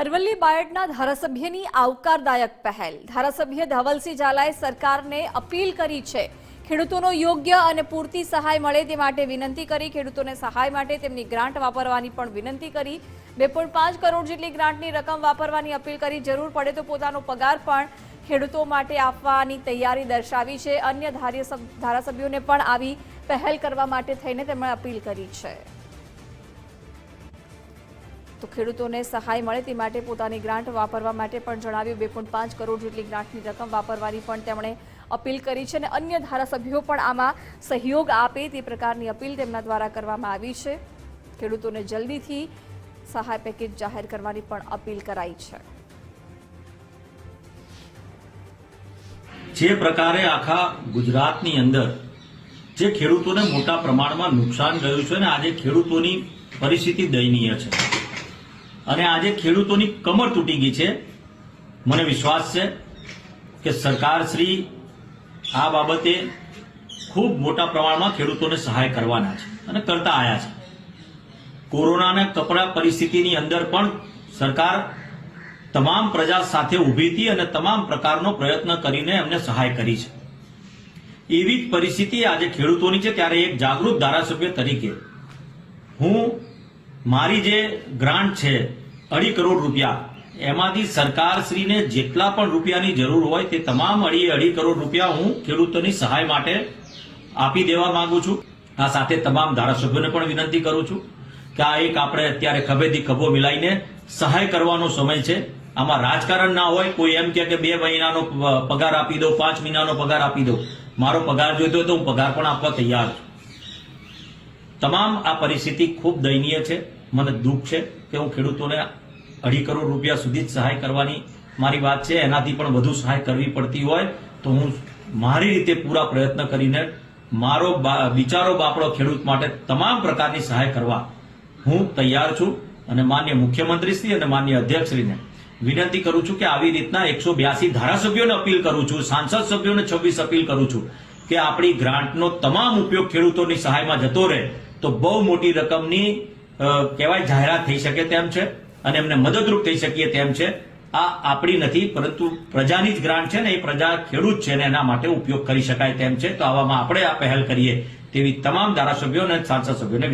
અરવલ્લી બાયડના ધારાસભ્યની આવકારદાયક પહેલ. ધારાસભ્ય ધવલસિંહ ઝાલાએ સરકારને અપીલ કરી છે. ખેડૂતોનો યોગ્ય અને પૂરતી સહાય મળે તે માટે વિનંતી કરી. ખેડૂતોને સહાય માટે તેમની ગ્રાન્ટ વાપરવાની પણ વિનંતી કરી. બે પાંચ કરોડ જેટલી ગ્રાન્ટની રકમ વાપરવાની અપીલ કરી. જરૂર પડે તો પોતાનો પગાર પણ ખેડૂતો માટે આપવાની તૈયારી દર્શાવી છે. અન્ય ધારાસભ્યોને પણ આવી પહેલ કરવા માટે થઈને તેમણે અપીલ કરી છે. તો ખેડૂતોને સહાય મળે તે માટે પોતાની ગ્રાન્ટ વાપરવા માટે પણ જણાવ્યું. બે પોઈન્ટ પાંચ કરોડ જેટલી ગ્રાન્ટની રકમ વાપરવાની પણ તેમણે અપીલ કરી છે અને અન્ય ધારાસભ્યો પણ આમાં સહયોગ આપે તે પ્રકારની અપીલ તેમના દ્વારા કરવામાં આવી છે. ખેડૂતોને જલ્દીથી સહાય પેકેજ જાહેર કરવાની પણ અપીલ કરાઈ છે. જે પ્રકારે આખા ગુજરાતની અંદર જે ખેડૂતોને મોટા પ્રમાણમાં નુકસાન ગયું છે ને આજે ખેડૂતોની પરિસ્થિતિ દયનીય છે. અને આજે ખેડૂતોની કમર તૂટી ગઈ છે. મને વિશ્વાસ છે કે સરકારશ્રી આ બાબતે ખૂબ મોટા પ્રમાણમાં ખેડૂતોને સહાય કરવાના છે અને કરતા આવ્યા છે. કોરોનાના કપરા પરિસ્થિતિની અંદર પણ સરકાર તમામ પ્રજા સાથે ઊભી હતી અને તમામ પ્રકારનો પ્રયત્ન કરીને એમને સહાય કરી છે. એવી જ પરિસ્થિતિ આજે ખેડૂતોની છે ત્યારે એક જાગૃત ધારાસભ્ય તરીકે હું મારી જે ગ્રાન્ટ છે અઢી કરોડ રૂપિયા. એમાંથી સરકારશ્રીને જેટલા પણ રૂપિયાની જરૂર હોય તે તમામ અઢી અઢી કરોડ રૂપિયા હું ખેડૂતોની સહાય માટે આપી દેવા માંગુ છું. આ સાથે તમામ ધારાસભ્યોને પણ વિનંતી કરું છું કે આ એક આપણે અત્યારે ખભેથી ખભો મિલાઈને સહાય કરવાનો સમય છે. આમાં રાજકારણ ના હોય, કોઈ એમ કે બે મહિનાનો પગાર આપી દો પાંચ મહિનાનો પગાર આપી દો મારો પગાર જોઈતો હોય તો હું પગાર પણ આપવા તૈયાર છું. તમામ આ પરિસ્થિતિ ખૂબ દયનીય છે. મને દુઃખ છે કે હું ખેડૂતોને અઢી કરોડ રૂપિયા સુધી જ સહાય કરવાની મારી વાત છે. એનાથી પણ વધુ સહાય કરવી પડતી હોય તો હું મારી રીતે પૂરા પ્રયત્ન કરીને મારો બિચારો બાપડો ખેડૂત માટે તમામ પ્રકારની સહાય કરવા હું તૈયાર છું અને માન્ય મુખ્યમંત્રીશ્રી અને માન્ય અધ્યક્ષશ્રીને વિનંતી કરું છું કે આવી રીતના એકસો બ્યાસી ધારાસભ્યોને અપીલ કરું છું, સાંસદ સભ્યોને છવ્વીસ અપીલ કરું છું કે આપણી ગ્રાન્ટનો તમામ ઉપયોગ ખેડૂતોની સહાયમાં જતો રહે. તો બહુ મોટી રકમની કહેવાય જાહેરાત થઈ શકે તેમ છે અને એમને મદદરૂપ થઈ શકીએ તેમ છે. આ આપણી નથી, પરંતુ પ્રજાની જ ગ્રાન્ટ છે ને એ પ્રજા ખેડૂત છે ને એના માટે ઉપયોગ કરી શકાય તેમ છે. તો આવામાં આપણે આ પહેલ કરીએ તેવી તમામ ધારાસભ્યો અને સાંસદ સભ્યોને